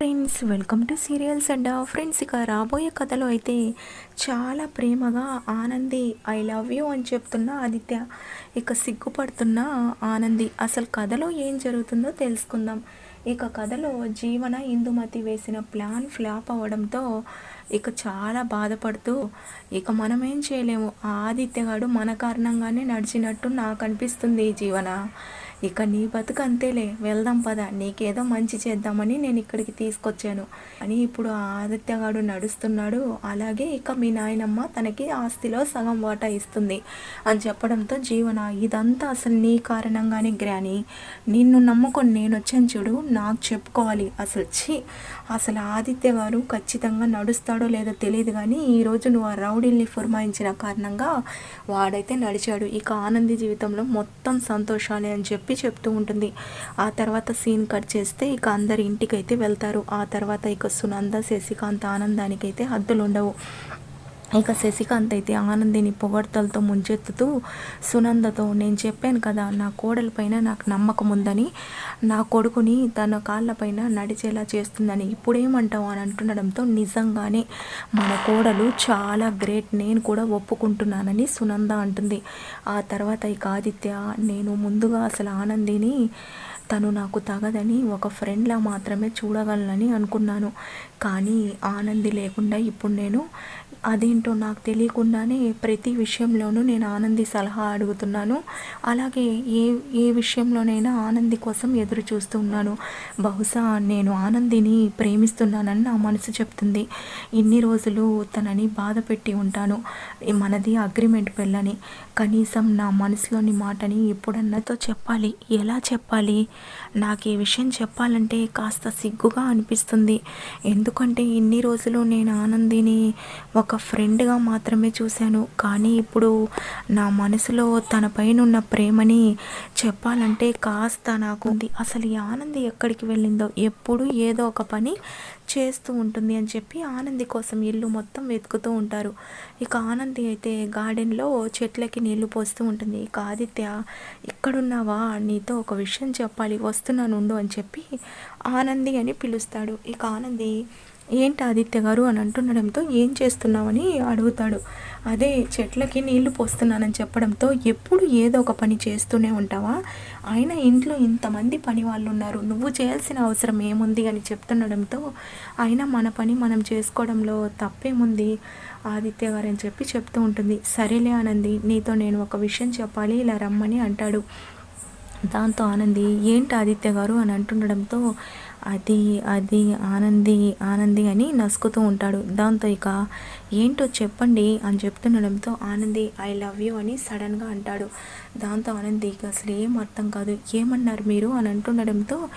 Friends welcome to serials and friends ఇక రాబోయే కథలో అయితే చాలా ప్రేమగా ఆనంది ఐ లవ్ యూ అని చెప్తున్న ఆదిత్య. ఇక సిగ్గుపడుతున్న ఆనంది అసలు కథలో ఏం జరుగుతుందో తెలుసుకుందాం. ఇక కథలో జీవన ఇందుమతి వేసిన ప్లాన్ ఫ్లాప్ అవ్వడంతో ఇక చాలా బాధపడుతూ ఇక మనం ఏం చేయలేము ఆదిత్యగాడు మన కారణంగానే నడిచినట్టు నాకు అనిపిస్తుంది జీవన. ఇక నీ బతుకు అంతేలే వెళ్దాం పద నీకేదో మంచి చేద్దామని నేను ఇక్కడికి తీసుకొచ్చాను. అని ఇప్పుడు ఆదిత్యగాడు నడుస్తున్నాడు. అలాగే ఇక మీ నాయనమ్మ తనకి ఆస్తిలో సగం వాటా ఇస్తుంది అని చెప్పడంతో జీవన ఇదంతా అసలు నీ కారణంగానే గ్రాని. నిన్ను నమ్ముకొని నేను వచ్చాను చూడు నాకు చెప్పుకోవాలి. అసలు ఛీ అసలు ఆదిత్య గారు ఖచ్చితంగా నడుస్తాడో లేదో తెలియదు కానీ ఈరోజు నువ్వు ఆ రౌడీల్ని ఫుర్మాయించిన కారణంగా వాడైతే నడిచాడు. ఇక ఆనంది జీవితంలో మొత్తం సంతోషాలే అని చెప్పి చెప్తూ ఉంటుంది. ఆ తర్వాత సీన్ కట్ చేస్తే ఇక అందరి ఇంటికైతే వెళ్తారు. ఆ తర్వాత ఇక సునంద శశికాంత్ ఆనందానికి అయితే హద్దులు ఉండవు ఇక శశికాంత్ అయితే ఆనందిని పొగడ్తలతో ముంచెత్తుతూ సునందతో నేను చెప్పాను కదా నా కోడలపైన నాకు నమ్మకం ఉందని నా కొడుకుని తన కాళ్ళపైన నడిచేలా చేస్తుందని ఇప్పుడేమంటావు? అని అంటుండడంతో నిజంగానే మన కోడలు చాలా గ్రేట్ నేను కూడా ఒప్పుకుంటున్నానని సునంద అంటుంది. ఆ తర్వాత ఇక ఆదిత్య నేను ముందుగా అసలు ఆనందిని తను నాకు తగదని ఒక ఫ్రెండ్లా మాత్రమే చూడగలనని అనుకున్నాను. కానీ ఆనంది లేకుండా ఇప్పుడు నేను అదేంటో నాకు తెలియకుండానే ప్రతి విషయంలోనూ నేను ఆనంది సలహా అడుగుతున్నాను. అలాగే ఏ ఏ విషయంలోనైనా ఆనంది కోసం ఎదురు చూస్తున్నాను బహుశా నేను ఆనందిని ప్రేమిస్తున్నానని నా మనసు చెప్తుంది. ఇన్ని రోజులు తనని బాధ పెట్టి ఉంటాను. మనది అగ్రిమెంట్ పెళ్ళని. కనీసం నా మనసులోని మాటని ఎప్పుడన్నాతో చెప్పాలి? ఎలా చెప్పాలి? నాకు ఈ విషయం చెప్పాలంటే కాస్త సిగ్గుగా అనిపిస్తుంది. ఎందుకంటే ఇన్ని రోజులు నేను ఆనందిని ఒక ఒక ఫ్రెండ్గా మాత్రమే చూశాను. కానీ ఇప్పుడు నా మనసులో తన పైన ఉన్న ప్రేమని చెప్పాలంటే కాస్త నాకు ఉంది. అసలు ఈ ఆనంది ఎక్కడికి వెళ్ళిందో ఎప్పుడు ఏదో ఒక పని చేస్తూ ఉంటుంది అని చెప్పి ఆనంది కోసం ఇల్లు మొత్తం వెతుకుతూ ఉంటారు. ఇక ఆనంది అయితే గార్డెన్లో చెట్లకి నీళ్ళు పోస్తూ ఉంటుంది. ఇక ఆదిత్య ఇక్కడున్నావా? నీతో ఒక విషయం చెప్పాలి. వస్తున్నాను ఉండు అని చెప్పి ఆనంది అని పిలుస్తాడు. ఇక ఆనంది ఏంటి ఆదిత్య గారు? అని అంటుండడంతో ఏం చేస్తున్నావని? అడుగుతాడు. అదే చెట్లకి నీళ్ళు పోస్తున్నానని చెప్పడంతో ఎప్పుడు ఏదో ఒక పని చేస్తూనే ఉంటావా? ఆయన ఇంట్లో ఇంతమంది పని వాళ్ళు ఉన్నారు నువ్వు చేయాల్సిన అవసరం ఏముంది? అని చెప్తుండడంతో అయినా మన పని మనం చేసుకోవడంలో తప్పేముంది? ఆదిత్య గారు అని చెప్పి చెప్తూ ఉంటుంది. సరేలే ఆనంది నీతో నేను ఒక విషయం చెప్పాలి ఇలా రమ్మని అంటాడు. దాంతో ఆనంది ఏంటి ఆదిత్య గారు? అని అంటుండడంతో అది అది ఆనంది ఆనంది అని నసుకుతూ ఉంటాడు. దాంతో ఇక ఏంటో చెప్పండి అని చెప్తుండడంతో ఆనంది ఐ లవ్ యూ అని సడన్గా అంటాడు. దాంతో ఆనంది అసలు ఏం అర్థం కాదు. ఏమన్నారు మీరు? అని అంటుండడంతో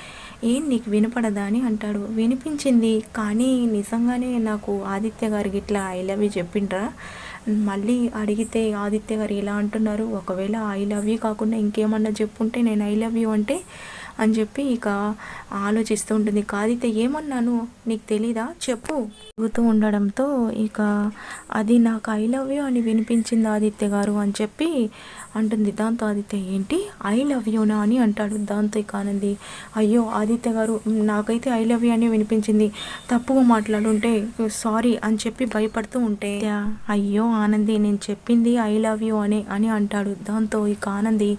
ఏం నీకు వినపడదా అని అంటాడు. వినిపించింది కానీ నిజంగానే నాకు ఆదిత్య గారికి ఇట్లా ఐ లవ్ యూ చెప్పిండ్రా? మళ్ళీ అడిగితే ఆదిత్య గారు ఇలా అంటున్నారు. ఒకవేళ ఐ లవ్ యూ కాకుండా ఇంకేమన్నా చెప్పుంటే నేను ఐ లవ్ యూ అంటే అని చెప్పి ఇక ఆలోచిస్తూ ఉంటుంది. కాదితే ఏమన్నాను? నీకు తెలీదా? చెప్పు. చెబుతూ ఉండడంతో ఇక అది నాకు ఐ లవ్ యూ అని వినిపించింది ఆదిత్య గారు అని చెప్పి అంటుంది. దాంతో ఆదిత్య ఏంటి? ఐ లవ్ యూనా అని అంటాడు దాంతో ఇక ఆనంది. అయ్యో ఆదిత్య గారు నాకైతే ఐ లవ్ యూ అని వినిపించింది. తప్పుగా మాట్లాడుంటే సారీ అని చెప్పి భయపడుతూ ఉంటే అయ్యో ఆనంది నేను చెప్పింది ఐ లవ్ యూ అని అని అంటాడు. దాంతో ఇక ఆనంది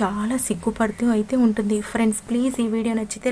చాలా సిగ్గుపడుతూ అయితే ఉంటుంది. ఫ్రెండ్స్ ఫ్రెండ్స్ ప్లీజ్ ఈ వీడియో నచ్చితే